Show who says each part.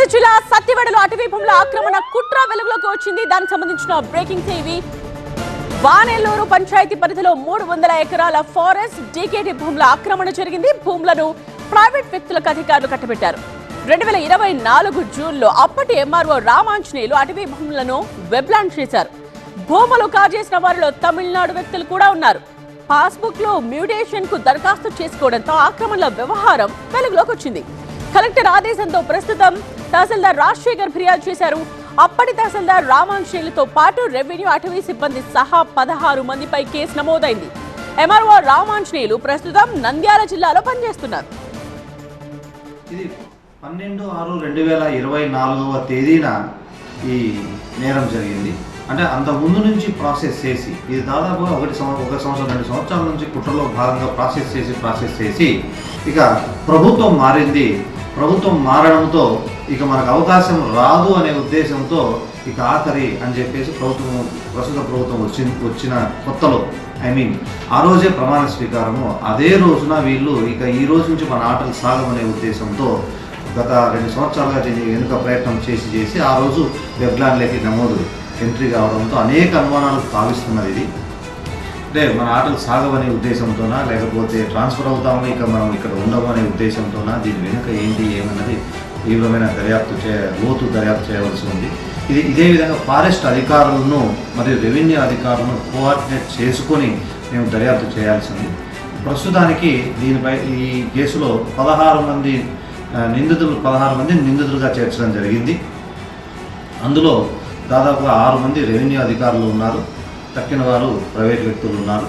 Speaker 1: తిరుపతి జిల్లా సత్యవేడలో అటవీ భూముల ఆక్రమణ కుట్ర వెలుగులోకి వచ్చింది. దానికి సంబంధించిన బ్రేకింగ్ టీవీ. వానెల్లూరు పంచాయతీ పరిధిలో మూడు వందల ఎకరాల ఫారెస్ట్ డీకేటీ భూముల ఆక్రమణ జరిగింది. భూములను ప్రైవేట్ వ్యక్తులకు అధికారులు కట్టబెట్టారు. రెండు వేల ఇరవై నాలుగు జూన్లో అప్పటి ఎంఆర్ఓ రామాంజనేయులు అటవీ భూములను వెబ్లాండ్ చేశారు. భూములు కాజేసిన వారిలో తమిళనాడు వ్యక్తులు కూడా ఉన్నారు. పాస్బుక్లో మ్యూటేషన్కు దరఖాస్తు చేసుకోవడంతో ఆక్రమణల వ్యవహారం వెలుగులోకి వచ్చింది. కలెక్టర్ ఆదేశంతో ప్రస్తుతం తహసీల్దార్ రాజశేఖర్ ఫిర్యాదు చేశారు. అప్పటి తహసీల్దార్ రామాంశైలతో పాటు రెవెన్యూ అటవీ సిబ్బంది సహా పదహారు మందిపై కేసు నమోదైంది. ఎంఆర్ఓ రామాంజనేయులు ప్రస్తుతం నంద్యాల జిల్లాలో పనిచేస్తున్నారు.
Speaker 2: ఇది పన్నెండు ఆరు రెండు వేల ఇరవై నాలుగవ తేదీన ఈ నేరం జరిగింది. అంటే అంతకుముందు నుంచి ప్రాసెస్ చేసి ఇది దాదాపుగా ఒకటి సంవత్సరం ఒక సంవత్సరం రెండు సంవత్సరాల నుంచి కుట్రలో భాగంగా ప్రాసెస్ చేసి ప్రాసెస్ చేసి ఇక ప్రభుత్వం మారింది. ప్రభుత్వం మారడంతో ఇక మనకు అవకాశం రాదు అనే ఉద్దేశంతో ఇక ఆఖరి అని చెప్పేసి ప్రభుత్వం ప్రస్తుత ప్రభుత్వం వచ్చి వచ్చిన కొత్తలో. ఐ మీన్ ఆ రోజే ప్రమాణ స్వీకారము. అదే రోజున వీళ్ళు ఇక ఈ రోజు నుంచి మన ఆటలు సాగమనే ఉద్దేశంతో గత రెండు సంవత్సరాలుగా వెనుక ప్రయత్నం చేసి చేసి ఆ రోజు వెబ్లాన్లోకి నమోదు ఎంట్రీ కావడంతో అనేక అనుమానాలు భావిస్తున్నది ఇది. అంటే మన ఆటలు సాగవనే ఉద్దేశంతోనా లేకపోతే ట్రాన్స్ఫర్ అవుతాము ఇక మనం ఇక్కడ ఉండము అనే ఉద్దేశంతోనా దీని వెనుక ఏంటి ఏమన్నది తీవ్రమైన దర్యాప్తు చే లోతు దర్యాప్తు చేయవలసి ఉంది. ఇది ఇదే విధంగా ఫారెస్ట్ అధికారులను మరియు రెవెన్యూ అధికారులను కోఆర్డినేట్ చేసుకొని మేము దర్యాప్తు చేయాల్సి ఉంది. ప్రస్తుతానికి దీనిపై ఈ కేసులో పదహారు మంది నిందితులు పదహారు మంది నిందితులుగా చేర్చడం జరిగింది. అందులో దాదాపుగా ఆరు మంది రెవెన్యూ అధికారులు ఉన్నారు. తక్కిన వారు ప్రైవేట్ వ్యక్తులు ఉన్నారు.